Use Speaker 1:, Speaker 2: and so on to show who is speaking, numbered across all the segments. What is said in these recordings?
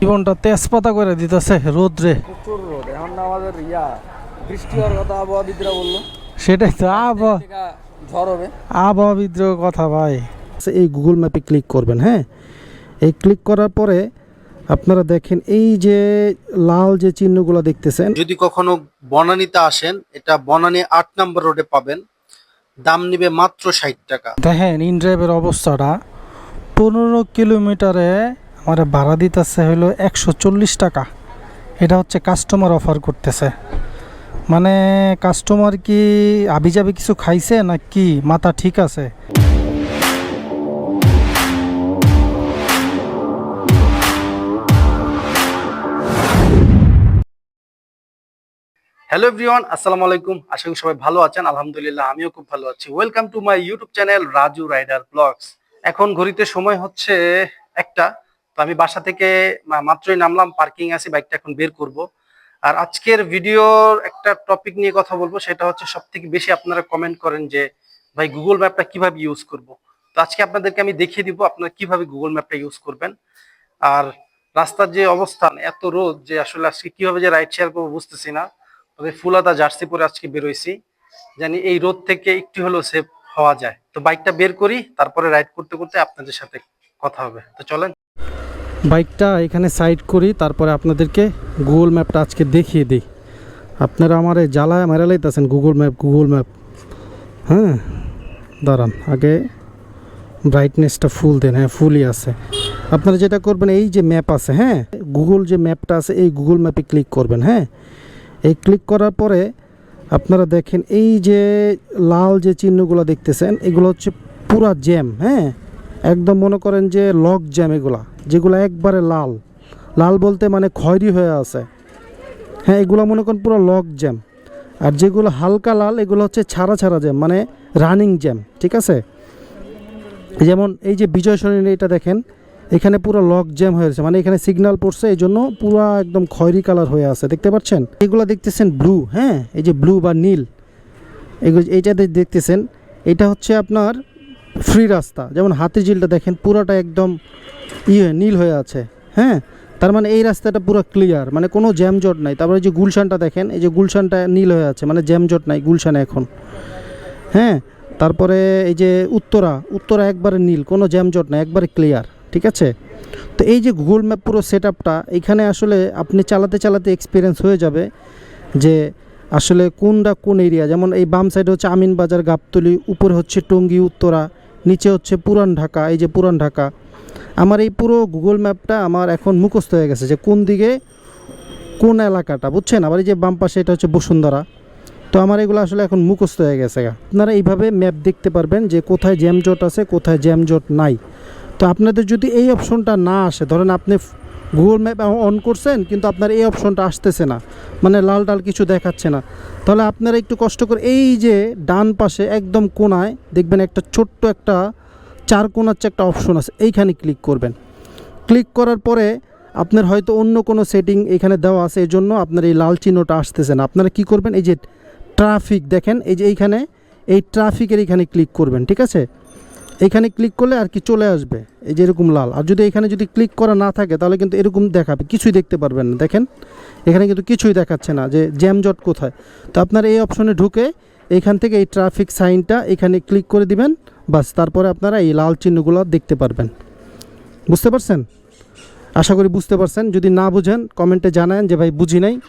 Speaker 1: জীবনটা তেজপাতা করে দিতেছে রোদ্রে।
Speaker 2: প্রচুর রোদ এখন আমাদের ইয়া বৃষ্টি হওয়ার কথা আবহাওয়াবিদরা বলল।
Speaker 1: সেটাই তো আবহাওয়া
Speaker 2: ঝড় হবে।
Speaker 1: আবহাওয়া বিদ্রোহ কথা ভাই।
Speaker 3: আচ্ছা, এই গুগল ম্যাপে ক্লিক করবেন হ্যাঁ? এই ক্লিক করার পরে আপনারা দেখেন এই যে লাল যে চিহ্নগুলো দেখতেছেন
Speaker 4: যদি কখনো বনানীতে আসেন এটা বনানী আট নম্বর রোডে পাবেন। দাম নিবে মাত্র ষাট টাকা।
Speaker 1: দেখেন ইন ড্রাইভের অবস্থাটা। পনেরো কিলোমিটারে আমার ভাড়া দিতেছে হলো একশো চল্লিশ টাকা। এটা হচ্ছে কাস্টমার অফার করতেছে। মানে কাস্টমার কি আবিজাবি কিছু খাইছে না কি মাথা ঠিক আছে?
Speaker 4: হ্যালো এভরিওয়ান আসসালামু আলাইকুম। আশা করি সবাই ভালো আছেন। আলহামদুলিল্লাহ, আমিও খুব ভালো আছি। Welcome to my YouTube channel Raju rider vlogs এখন ঘড়িতে সময় হচ্ছে একটা। তো আমি বাসা থেকে মাত্রই নামলাম পার্কিং আছে বাইকটা এখন বের করব। আর আজকের ভিডিওর একটা টপিক নিয়ে কথা বলব, সেটা হচ্ছে সব থেকে বেশি আপনারা কমেন্ট করেন যে, ভাই গুগল ম্যাপটা কীভাবে ইউজ করব? তো আজকে আপনাদেরকে আমি দেখিয়ে দিব আপনারা কীভাবে গুগল ম্যাপটা ইউজ করবেন। আর রাস্তার যে অবস্থান, এত রোদ যে আসলে আজকে কীভাবে যে রাইড শেয়ার করব বুঝতেছি না। তবে ফুলাদা, জার্সি পরে আজকে বেরোইছি জানি এই রোদ থেকে একটু হলেও সেফ হওয়া যায়। তো বাইকটা বের করি, তারপরে রাইড করতে করতে আপনাদের সাথে কথা হবে। তো চলেন।
Speaker 3: বাইকটা এখানে সাইড করি, তারপরে আপনাদেরকে গুগল ম্যাপটা আজকে দেখিয়ে দিই। আপনারা আমার এই জ্বালায় মেরে লাইতেছেন গুগল ম্যাপ গুগল ম্যাপ হ্যাঁ দাঁড়ান, আগে ব্রাইটনেসটা ফুল দেন হ্যাঁ ফুলই আছে। আপনারা যেটা করবেন, এই যে ম্যাপ আছে হ্যাঁ গুগল যে ম্যাপটা আছে, এই গুগল ম্যাপে ক্লিক করবেন হ্যাঁ। এই ক্লিক করার পরে আপনারা দেখেন, এই যে লাল যে চিহ্নগুলো দেখতেছেন, এগুলো হচ্ছে পুরা জ্যাম হ্যাঁ। একদম মনে করেন যে লক জ্যাম এগুলা, যেগুলো একবারে লাল। লাল বলতে মানে খয়েরি হয়ে আছে। হ্যাঁ এগুলো মনে করেন পুরো লক জ্যাম আর যেগুলো হালকা লাল, এগুলো হচ্ছে ছাড়া ছাড়া জ্যাম মানে রানিং জ্যাম ঠিক আছে? যেমন এই যে বিজয় সরণি এটা দেখেন, এখানে পুরো লক জ্যাম হয়েছে মানে এখানে সিগন্যাল পড়ছে এই জন্য পুরো একদম খয়েরি কালার হয়ে আছে, দেখতে পাচ্ছেন? এগুলো দেখতেছেন ব্লু হ্যাঁ? এই যে ব্লু বা নীল, এগুলো এইটাতে দেখতেছেন। এটা হচ্ছে আপনার ফ্রি রাস্তা। যেমন হাতির ঝিলটা দেখেন, পুরোটা একদম ইয়ে নীল হয়ে আছে। হ্যাঁ? তার মানে এই রাস্তাটা পুরো ক্লিয়ার মানে কোনো জ্যামজট নাই। তারপরে যে গুলশানটা দেখেন, এই যে গুলশানটা নীল হয়ে আছে মানে জ্যামজট নাই গুলশানে এখন। হ্যাঁ? তারপরে এই যে উত্তরা উত্তরা একবারে নীল, কোনো জ্যামজট নাই, একবারে ক্লিয়ার ঠিক আছে? তো এই যে গুগল ম্যাপ পুরো সেট এখানে আসলে আপনি চালাতে চালাতে এক্সপিরিয়েন্স হয়ে যাবে যে আসলে কোনটা কোন এরিয়া যেমন এই বাম সাইডে হচ্ছে আমিন বাজার গাবতলি, উপরে হচ্ছে টঙ্গী, উত্তরা। নিচে হচ্ছে পুরান ঢাকা, এই যে পুরান ঢাকা। আমার এই পুরো গুগল ম্যাপটা আমার এখন মুখস্থ হয়ে গেছে যে কোন দিকে কোন এলাকাটা, বুঝছেন? আবার এই যে বাম পাশে এটা হচ্ছে বসুন্ধরা। তো আমার এগুলো আসলে এখন মুখস্থ হয়ে গেছে আপনারা এইভাবে ম্যাপ দেখতে পারবেন যে কোথায় জ্যামজট আছে, কোথায় জ্যামজট নাই। তো আপনাদের যদি এই অপশনটা না আসে, ধরেন আপনি গুগল ম্যাপ অন করছেন, কিন্তু আপনার এই অপশনটা আসতেছে না। মানে লাল ডাল কিছু দেখাচ্ছে না। তাহলে আপনারা একটু কষ্ট করে এই যে ডান পাশে একদম কোনায় দেখবেন একটা ছোট্ট একটা চার কোনার চেয়ে একটা অপশন আছে। এইখানে ক্লিক করবেন। ক্লিক করার পরে আপনার হয়তো অন্য কোনো সেটিং এখানে দেওয়া আছে এই জন্য আপনার এই লাল চিহ্নটা আসতেছে না। আপনারা কি করবেন? এই যে ট্রাফিক দেখেন, এই যে এইখানে, এই ট্রাফিকের এখানে ক্লিক করবেন, ঠিক আছে? এইখানে ক্লিক করলে আর কি চলে আসবে, এই যে এরকম লাল। আর যদি এখানে যদি ক্লিক করা না থাকে, তাহলে কিন্তু এরকম দেখাবে, কিছুই দেখতে পারবেন না। দেখেন, এখানে কিন্তু কিছুই দেখাচ্ছে না যে জ্যামজট কোথায়। তো আপনার এই অপশনে ঢুকে এখান থেকে এই ট্রাফিক সাইনটা এখানে ক্লিক করে দিবেন, বাস, তারপরে আপনারা এই লাল চিহ্নগুলো দেখতে পারবেন। বুঝতে পারছেন? আশা করি বুঝতে পারছেন। যদি না বুঝেন, কমেন্টে জানান যে, ভাই, বুঝি নাই।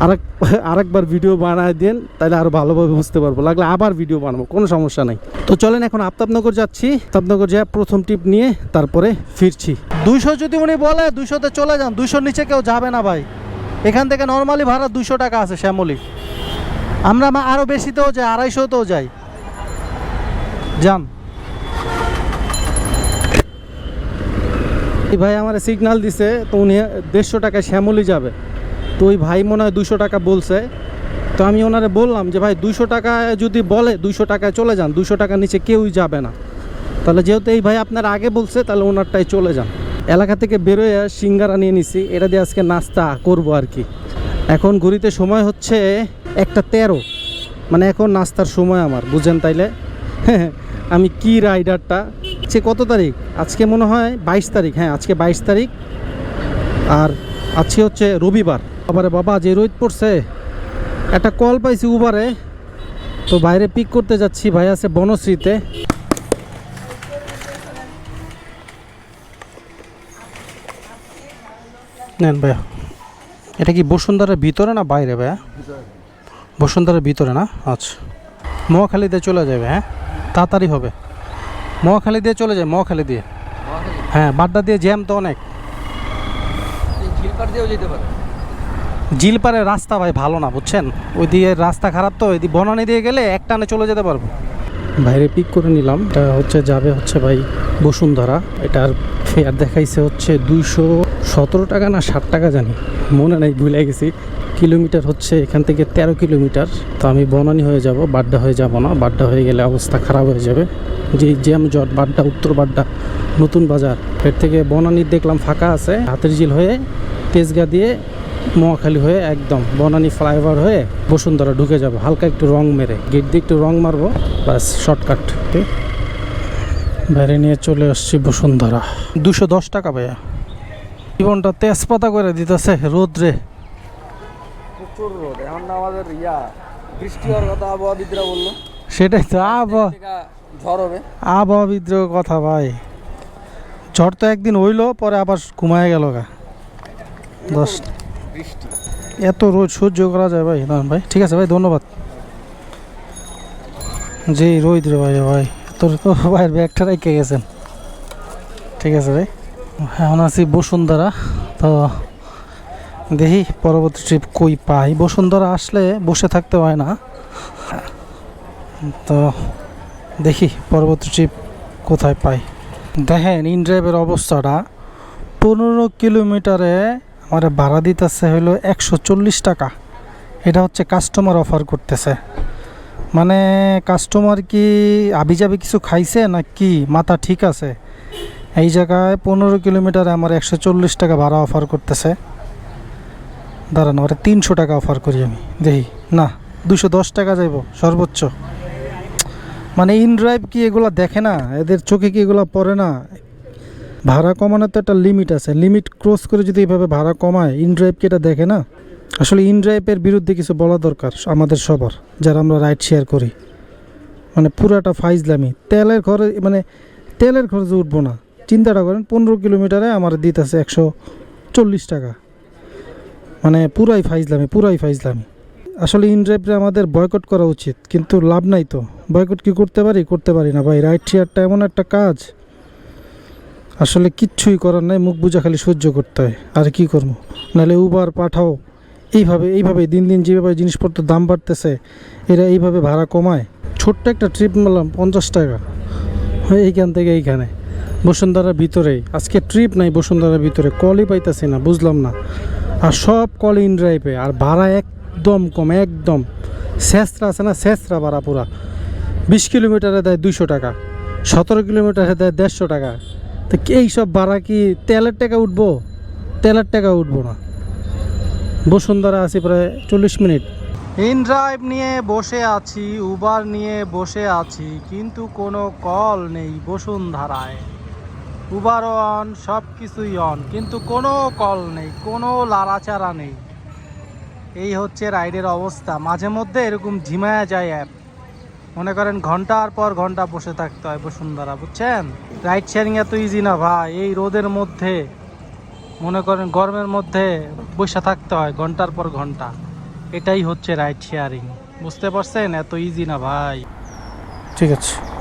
Speaker 3: আরেক আরেকবার ভিডিও বানায় দেন, তাহলে আরও ভালোভাবে বুঝতে পারব। লাগলে আবার ভিডিও বানাবো, কোনো সমস্যা নাই। তো চলেন এখন আফতাবনগর যাচ্ছি। আফতাবনগর যা প্রথম টিপ নিয়ে তারপরে ফিরছি।
Speaker 1: দুইশো যদি উনি বলে, দুইশোতে চলে যান, দুইশোর নিচে কেউ যাবে না, ভাই। এখান থেকে নর্মালি ভাড়া দুইশো টাকা আছে শ্যামলি। আমরা আরও বেশিতেও যাই, আড়াইশোতেও যাই। যান। এই ভাই আমার সিগনাল দিছে, তো উনি দেড়শো টাকায় শ্যামলি যাবে। তো ওই ভাই মনে হয় দুশো টাকা বলছে। তো আমি ওনারে বললাম যে, ভাই দুশো টাকায় যদি বলে দুশো টাকায় চলে যান দুশো টাকার নিচে কেউই যাবে না। তাহলে যেহেতু এই ভাই আপনার আগে বলছে, তাহলে ওনারটাই চলে যান। এলাকা থেকে বেরোয় সিঙ্গারা নিয়ে নিছি, এটা দিয়ে আজকে নাস্তা করব আর কি। এখন ঘুরিতে সময় হচ্ছে একটা তেরো। মানে এখন নাস্তার সময় আমার, বুঝেন তাইলে? আমি কি রাইডারটা সে কত তারিখ? আজকে মনে হয় বাইশ তারিখ। হ্যাঁ আজকে বাইশ তারিখ।
Speaker 3: আর আজকে হচ্ছে রবিবার। আবার বাবা যে রোদ পড়ছে। একটা কল পাইছি উবারে তো বাইরে পিক করতে যাচ্ছি। ভাই আছে বনশ্রীতে। নেন ভাইয়া। এটা কি বসুন্ধরার ভিতরে না বাইরে ভাইয়া? বসুন্ধরার ভিতরে না? আচ্ছা। মহাখালীতে চলে যাবে হ্যাঁ? তাড়াতাড়ি হবে। মহাখালী দিয়ে চলে যায় মহাখালী দিয়ে। হ্যাঁ বাড্ডা দিয়ে জ্যাম তো অনেক।
Speaker 2: ঝিলপার দিয়েও পারে।
Speaker 3: রাস্তা ভাই ভালো না বুঝছেন? ওই দিয়ে রাস্তা খারাপ তো ওই দিয়ে বনানি দিয়ে গেলে এক টানে চলে যেতে পারব। বাইরে পিক করে নিলাম। এটা হচ্ছে যাবে হচ্ছে ভাই বসুন্ধরা। এটার ফেয়ার দেখাইছে হচ্ছে দুইশো সতেরো টাকা না ষাট টাকা জানি। মনে নাই ভুলে গেছি। কিলোমিটার হচ্ছে এখান থেকে তেরো কিলোমিটার। তো আমি বনানি হয়ে যাব, বাড্ডা হয়ে যাব না। বাড্ডা হয়ে গেলে অবস্থা খারাপ হয়ে যাবে। যে জ্যাম জট বাড্ডা, উত্তর বাড্ডা, নতুন বাজার, এর থেকে বনানি দেখলাম ফাঁকা আছে। হাতের ঝিল হয়ে, তেজগা দিয়ে মহাখালী হয়ে একদম বনানি ফ্লাইওভার হয়ে বসুন্ধরা ঢুকে যাব। হালকা একটু রং মেরে, গেট দিয়ে একটু রং মারবো বাস শর্টকাট। বাইরে নিয়ে চলে আসছি বসুন্ধরা। দুশো দশ টাকা ভাইয়া। জীবনটা তেজপাতা করে দিতেছে রোদ্রে
Speaker 2: প্রচুর রোদ। এখন আমাদের ইয়া বৃষ্টি হওয়ার কথা আবহাওয়াবিদরা বলল।
Speaker 3: সেটাই তো আবহাওয়া
Speaker 2: ঝড় হবে।
Speaker 3: কথা ভাই। ঝড় তো একদিন হইল পরে আবার ঘুমায় গেল গা। দশ
Speaker 2: বৃষ্টি।
Speaker 3: এত রোজ সহ্য করা যায় ভাই দাঁড়ান ভাই। ঠিক আছে ভাই ধন্যবাদ। জি রোহিত রে ভাই ভাই। তোর তো ভাইয়ের ব্যাগটা রেখে গেছেন। ঠিক আছে ভাই এখন আছি বসুন্ধরা। তো দেখি পরবর্তী ট্রিপ কই পাই? বসুন্ধরা আসলে বসে থাকতে হয় না। তো দেখি, পরবর্তী ট্রিপ কোথায় পাই? দেখেন ইনড্রাইভের অবস্থাটা। পনেরো কিলোমিটারে আমার ভাড়া দিতেছে হলো একশো চল্লিশ টাকা। এটা হচ্ছে কাস্টমার অফার করতেছে। মানে কাস্টমার কি আবিজাবি কিছু খাইছে না কি মাথা ঠিক আছে? এই জায়গায় পনেরো কিলোমিটারে আমার একশো চল্লিশ টাকা ভাড়া অফার করতেছে। দাঁড়ান, ওরা তিনশো টাকা অফার করি আমি। দেখি, না, দুশো দশ টাকা যাইব, সর্বোচ্চ। মানে ইন ড্রাইভ কি এগুলো দেখে না? এদের চোখে কি এগুলো পড়ে না? ভাড়া কমানোর তো একটা লিমিট আছে। লিমিট ক্রস করে যদি এইভাবে ভাড়া কমায় ইন ড্রাইভ কি এটা দেখে না? আসলে ইন ড্রাইভের বিরুদ্ধে কিছু বলা দরকার আমাদের সবার, যারা আমরা রাইড শেয়ার করি। মানে পুরাটা ফাইজলামি। তেলের খরচ মানে তেলের খরচে উঠবো না। চিন্তাটা করেন, পনেরো কিলোমিটারে আমার দিতেছে একশো চল্লিশ টাকা। মানে পুরাই ফাইজলামি পুরাই ফাইজলামি। আসলে ইন ড্রাইভটা আমাদের বয়কট করা উচিত, কিন্তু লাভ নাই তো। বয়কট কি করতে পারি? করতে পারি না ভাই। রাইড শেয়ারটা এমন একটা কাজ। আসলে কিচ্ছুই করার নাই, মুখ বুঝা খালি সহ্য করতে হয়। আর কি করব? নাহলে উবার পাঠাও। এইভাবে এইভাবে দিন দিন যেভাবে জিনিসপত্রের দাম বাড়তেছে, এরা এইভাবে ভাড়া কমায়। ছোট্ট একটা ট্রিপ মারলাম পঞ্চাশ টাকা। এইখান থেকে এইখানে। বসুন্ধরার ভিতরেই। আজকে ট্রিপ নাই বসুন্ধরার ভিতরে। কলই পাইতেছি না, বুঝলাম না। আর সব কল ইন ড্রাইভে, আর ভাড়া একদম কম, একদম। শেষরা আছে না, শেষরা ভাড়া পুরা। বিশ কিলোমিটারে দেয় দুইশো টাকা, সতেরো কিলোমিটারে দেয় দেড়শো টাকা। তো কি এইসব ভাড়া কি তেলের টাকা উঠবো? তেলের টাকা উঠবো না। বসুন্ধরা আছি প্রায় চল্লিশ মিনিট। ইন ড্রাইভ নিয়ে বসে আছি, উবার নিয়ে বসে আছি, কিন্তু কোনো কল নেই বসুন্ধরায়। উবার অন সব কিছুই অন কিন্তু কোনো কল নেই, কোনো লাড়াচাড়া নেই। এই হচ্ছে রাইডের অবস্থা। মাঝে মধ্যে এরকম ঝিমায়া যায় অ্যাপ মনে করেন ঘণ্টার পর ঘণ্টা বসে থাকতে হয় বসুন্ধরা, বুঝছেন? রাইড শেয়ারিং এত ইজি না ভাই, এই রোদের মধ্যে, মনে করেন গরমের মধ্যে বসে থাকতে হয় ঘণ্টার পর ঘণ্টা। এটাই হচ্ছে রাইড শেয়ারিং বুঝতে পারছেন? এত ইজি না ভাই। ঠিক আছে।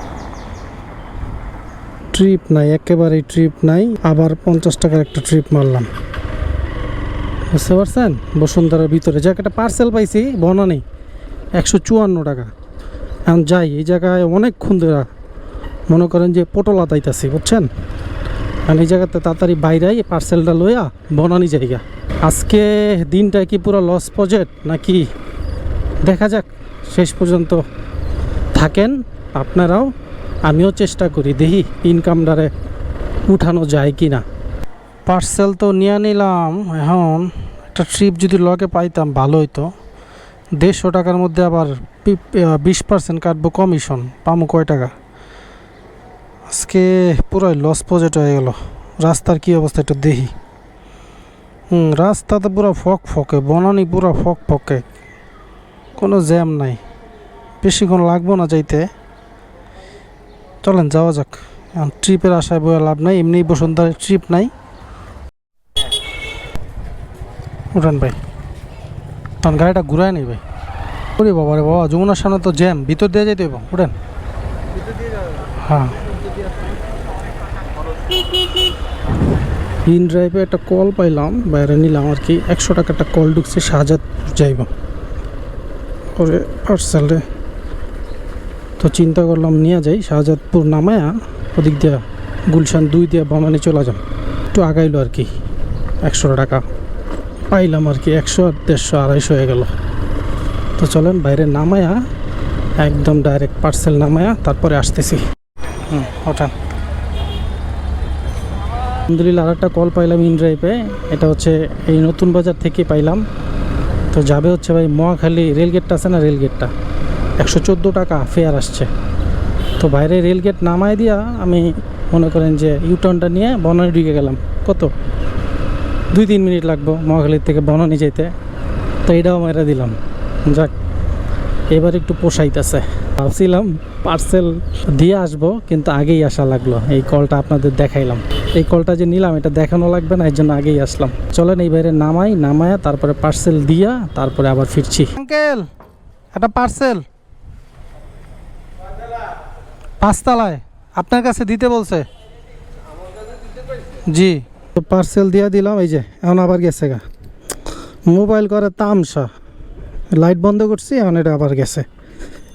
Speaker 3: ট্রিপ নাই, একেবারেই ট্রিপ নাই। আবার পঞ্চাশ টাকার একটা ট্রিপ মারলাম। বুঝতে পারছেন? বসুন্ধরার ভিতরে। জায়গাটা পার্সেল পাইছি বনানি একশো চুয়ান্ন টাকা। এখন যাই, এই জায়গায় অনেকক্ষণ ধরে মনে করেন যে পটলা তাইতাছি, বুঝছেন? আর এই জায়গাতে তাড়াতাড়ি বাইরাই পার্সেলটা লইয়া বনানি জায়গা। আজকে দিনটা কি পুরো লস প্রজেক্ট নাকি? দেখা যাক, শেষ পর্যন্ত থাকেন, আপনারাও আমিও চেষ্টা করি, দেখি ইনকামটারে উঠানো যায় কি না পার্সেল তো নিয়ে নিলাম, এখন একটা ট্রিপ যদি লগে পাইতাম ভালো হইতো। দেড়শো টাকার মধ্যে আবার বিশ পার্সেন্ট কাটবো কমিশন পামো কয় টাকা? আজকে পুরাই লস প্রজেক্ট হয়ে গেল, রাস্তার কি অবস্থা একটু দেখি। হুম, রাস্তা তো পুরো ফক ফকে, বনানি পুরো ফক ফকে, কোনো জ্যাম নাই। বেশিক্ষণ লাগবো না যাইতে। চলেন, যাওয়া যাক। ট্রিপের আশায় বয়ে লাভ নাই এমনি বসুন্ধরার ট্রিপ নাই। উঠান ভাই। তখন গাড়িটা ঘুরায় নেই ভাই। ওরে বাবা রে বাবা, যমুনার সামনে তো জ্যাম, ভিতর দিয়ে যেতে হবে উঠেন। হ্যাঁ। ইন ড্রাইভে একটা কল পাইলাম, বাইরে নিলাম আর কি, একশো টাকা একটা কল ঢুকছে শাহজাদপুর যাইব। ওরে পার্সেল রে। তো চিন্তা করলাম, নিয়ে যাই। শাহজাদপুর নামায়া ওদিক দিয়া গুলশান দুই দিয়া বামানি চলে যাম। একটু আগাইলো আর কি, একশো টাকা। পাইলাম আর কি, একশো আর দেড়শো, আড়াইশো হয়ে গেল। তো চলেন বাইরে নামায়া, একদম ডাইরেক্ট পার্সেল নামায়া, তারপরে আসতেছি। হুম ওঠান আলহামদুলিল্লাহ আর একটা কল পাইলাম ইনড্রাইভে এটা হচ্ছে এই নতুন বাজার থেকে পাইলাম। তো যাবে হচ্ছে ভাই মহাখালী রেলগেটটা আছে না রেলগেটটা? একশো চোদ্দ টাকা ফেয়ার আসছে। তো বাইরে রেলগেট নামায় দিয়া আমি মনে করেন যে ইউটার্নটা নিয়ে বনানি ঢুকে গেলাম। কত? দুই তিন মিনিট লাগবো মহাখালীর থেকে বনানি যেতে তো এটাও মেরে দিলাম। যাক, এবার একটু পোষাইতেছে। ভাবছিলাম পার্সেল দিয়ে আসব, কিন্তু আগেই আসা লাগল। এই কলটা আপনাদের দেখাইলাম। এই কলটা যে নিলাম, এটা দেখানো লাগবে না এর জন্য আগেই আসলাম। চলেন এই বাইরে নামাই, নামায়া তারপরে পার্সেল দিয়া তারপরে আবার ফিরছি। আঙ্কেল, একটা পার্সেল পাঁচতলায়। আপনার কাছে দিতে বলছে? জি। তো পার্সেল দিয়ে দিলাম, এই যে, এখন আবার গেছে গা। মোবাইল করে তামসা। লাইট বন্ধ করছি, এখন এটা আবার গেছে।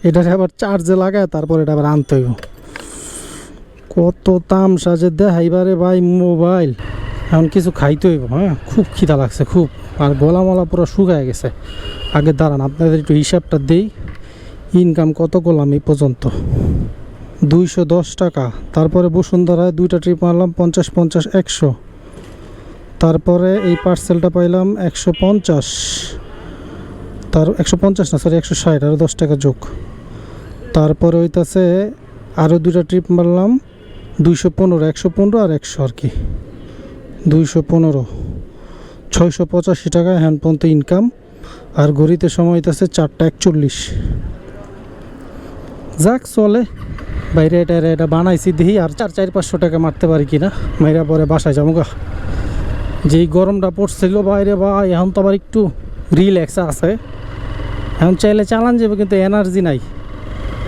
Speaker 3: এটারে আবার চার্জে লাগায়, তারপর এটা আবার আনতে হইব। কত তামসা যে দেখাইবারে ভাই মোবাইল এখন কিছু খাইতে হইব হ্যাঁ? খুব খিদা লাগছে, খুব। আর গলা মলা পুরো শুকায় গেছে। আগে দাঁড়ান, আপনাদের একটু হিসাবটা দেই। ইনকাম কত করলাম এই পর্যন্ত? দুইশো দশ টাকা। তারপরে বসুন্ধরায় দুইটা ট্রিপ মারলাম, পঞ্চাশ পঞ্চাশ একশো। তারপরে এই পার্সেলটা পাইলাম একশো পঞ্চাশ। তার একশো পঞ্চাশ না সরি একশো ষাট আরও দশ টাকা যোগ। তারপরে হইতাছে আরও দুটা ট্রিপ মারলাম, দুইশো পনেরো, একশো পনেরো আর একশো আর কি। দুইশো পনেরো, ছয়শো পঁচাশি টাকা হ্যান্ড পর্যন্ত ইনকাম আর ঘড়িতে সময় হইতাছে চারটা একচল্লিশ। যাক, চলে। বাইরে এটা এটা বানাইছি, দেখি আর চার চার, পাঁচশো টাকা মারতে পারি কিনা। মাইরা পরে বাসায় যাব গা। যেই গরমটা পড়ছিল বাইরে বা এখন তো আবার একটু রিল্যাক্স আছে। এখন চাইলে চালান যাবে, কিন্তু এনার্জি নাই।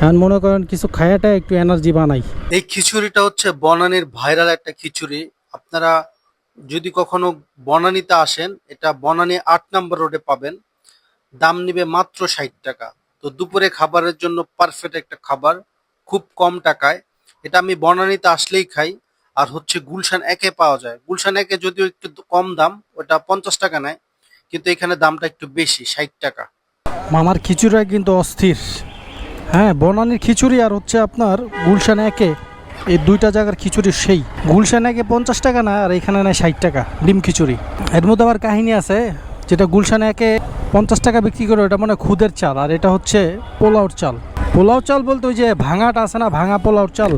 Speaker 3: এখন মনে করেন কিছু খায়াটা একটু এনার্জি বানাই।
Speaker 4: এই খিচুড়িটা হচ্ছে বনানীর ভাইরাল একটা খিচুড়ি। আপনারা যদি কখনো বনানিতে আসেন, এটা বনানি আট নম্বর রোডে পাবেন। দাম নিবে মাত্র ষাট টাকা। তো দুপুরে খাবারের জন্য পারফেক্ট একটা খাবার। খুব কম টাকায়। এটা আমি বনানীতে আসলেই খাই। আর হচ্ছে গুলশান একে পাওয়া যায়। গুলশান একে যদিও একটু কম দাম, ওটা পঞ্চাশ টাকা নেয়। কিন্তু এখানে দামটা একটু বেশি, ষাট টাকা।
Speaker 3: মামার খিচুড়ি কিন্তু অস্থির। হ্যাঁ বনানির খিচুড়ি আর হচ্ছে আপনার গুলশান একে, এই দুইটা জায়গার খিচুড়ি সেই। গুলশান একে পঞ্চাশ টাকা না আর এখানে নেয় ষাট টাকা ডিম খিচুড়ি। এর মধ্যে আবার কাহিনী আছে, যেটা গুলশান একে পঞ্চাশ টাকা বিক্রি করে, ওটা মানে খুদের চাল। আর এটা হচ্ছে পোলাওর চাল। পোলাও চাল বলতে ওই যে ভাঙাটা আছে না, ভাঙা পোলাওর চাল।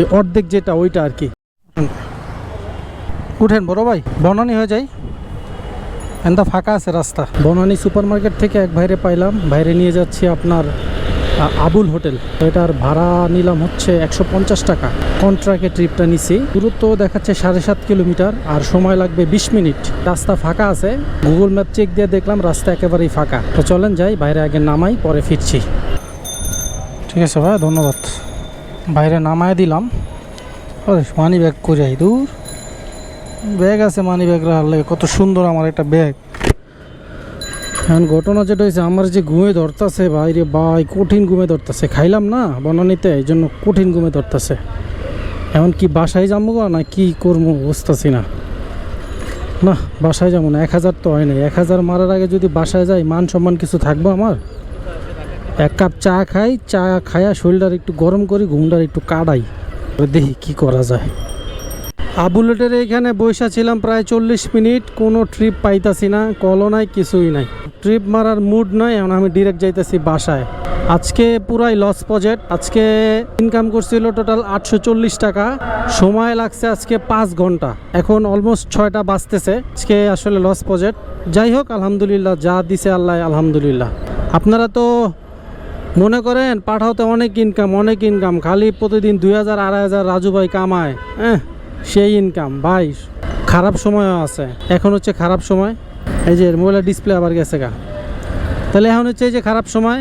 Speaker 3: এই অর্ধেক যেটা, ওইটা আর কি। উঠেন বড় ভাই, বনানি হয়ে যায়। এন্দা ফাঁকা আছে রাস্তা। বনানী সুপার মার্কেট থেকে এক ভাইরে পাইলাম। বাইরে নিয়ে যাচ্ছি আপনার আবুল হোটেল। এটার ভাড়া নিলাম হচ্ছে একশো পঞ্চাশ টাকা। কন্ট্রাক্টে ট্রিপটা নিছি। দূরত্ব দেখাচ্ছে সাড়ে সাত কিলোমিটার, আর সময় লাগবে বিশ মিনিট। রাস্তা ফাঁকা আছে। গুগল ম্যাপ চেক দিয়ে দেখলাম রাস্তা একেবারেই ফাঁকা। তো চলেন যাই, বাইরে আগে নামাই, পরে ফিরছি। ঠিক আছে ভাই, ধন্যবাদ। বাইরে নামায় দিলাম। ওরে মানি ব্যাগ করে আই দূর। ব্যাগ আছে মানি ব্যাগ রাখার লাগে, কত সুন্দর আমার একটা ব্যাগ এখন ঘটনা যেটা হয়েছে, আমার যে ঘুমে ধরতেছে বাইরে ভাই, কঠিন ঘুমে ধরতেছে। খাইলাম না বনানিতে এই জন্য কঠিন ঘুমে ধরতেছে। এখন কি বাসায় যাব না কি করব বুঝতেছি না। না, বাসায় যাব না, এক হাজার তো হয় না এক হাজার মারার আগে যদি বাসায় যাই, মান সম্মান কিছু থাকব আমার? এক কাপ চা খাই, চা খায়া শরীরটার একটু গরম করি ঘুমটার একটু কাটাই। দেখি কি করা যায়। আবুলেটের এখানে বৈশা ছিলাম প্রায় চল্লিশ মিনিট, কোনো ট্রিপ পাইতাছি না কলও নাই, কিছুই নাই। ট্রিপ মারার মুড নাই, এখন আমি ডিরেক্ট যাইতেছি বাসায়। আজকে পুরাই লস প্রজেক্ট আজকে ইনকাম করছিল টোটাল আটশো চল্লিশ টাকা। সময় লাগছে আজকে পাঁচ ঘণ্টা, এখন অলমোস্ট ছয়টা বাজতেছে, আজকে আসলে লস প্রজেক্ট যাই হোক, আলহামদুলিল্লাহ, যা দিছে আল্লাহ, আলহামদুলিল্লাহ। আপনারা তো মনে করেন, পাঠাওতে অনেক ইনকাম অনেক ইনকাম খালি প্রতিদিন দুই হাজার, আড়াই হাজার রাজু ভাই কামায়। হ্যাঁ সেই ইনকাম ভাই, খারাপ সময়ও আছে। এখন হচ্ছে খারাপ সময়। এই যে মোবাইলের ডিসপ্লে আবার গেছে গা। তাহলে এখন হচ্ছে এই যে খারাপ সময়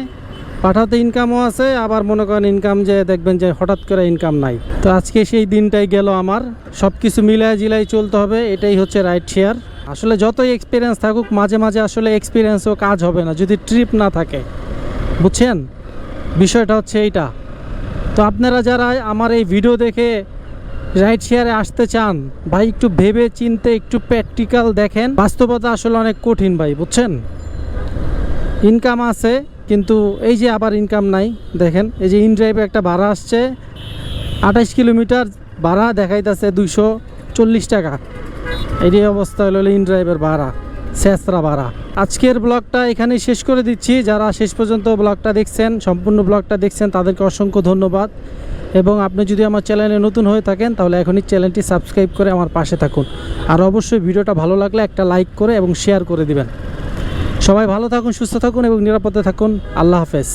Speaker 3: পাঠাতে ইনকামও আছে, আবার মনে করেন ইনকাম যে দেখবেন যে হঠাৎ করে ইনকাম নাই। তো আজকে সেই দিনটাই গেল আমার। সব কিছু মিলাই জিলাই চলতে হবে, এটাই হচ্ছে রাইট শেয়ার আসলে যতই এক্সপিরিয়েন্স থাকুক, মাঝে মাঝে আসলে এক্সপিরিয়েন্সও কাজ হবে না, যদি ট্রিপ না থাকে। বুঝছেন? বিষয়টা হচ্ছে এইটা। তো আপনারা যারা আমার এই ভিডিও দেখে রাইড শেয়ারে আসতে চান, ভাই একটু ভেবে চিনতে, একটু প্র্যাকটিক্যাল দেখেন। বাস্তবতা আসলে অনেক কঠিন ভাই, বুঝছেন? ইনকাম আছে, কিন্তু এই যে আবার ইনকাম নাই, দেখেন, এই যে ইন ড্রাইভে একটা ভাড়া আসছে, আঠাইশ কিলোমিটার ভাড়া দেখাইতেছে দুইশো চল্লিশ টাকা। এই অবস্থা হলো ইন ড্রাইভের ভাড়া। শেষরা ভাড়া আজকের ব্লগটা এখানেই শেষ করে দিচ্ছি। যারা শেষ পর্যন্ত ব্লগটা দেখছেন, সম্পূর্ণ ব্লগটা দেখছেন, তাদেরকে অসংখ্য ধন্যবাদ। এবং আপনি যদি আমার চ্যানেলে নতুন হয়ে থাকেন, তাহলে এখনই চ্যানেলটি সাবস্ক্রাইব করে আমার পাশে থাকুন। আর অবশ্যই ভিডিওটা ভালো লাগলে একটা লাইক করে এবং শেয়ার করে দিবেন। সবাই ভালো থাকুন, সুস্থ থাকুন এবং নিরাপদে থাকুন। আল্লাহ হাফেজ।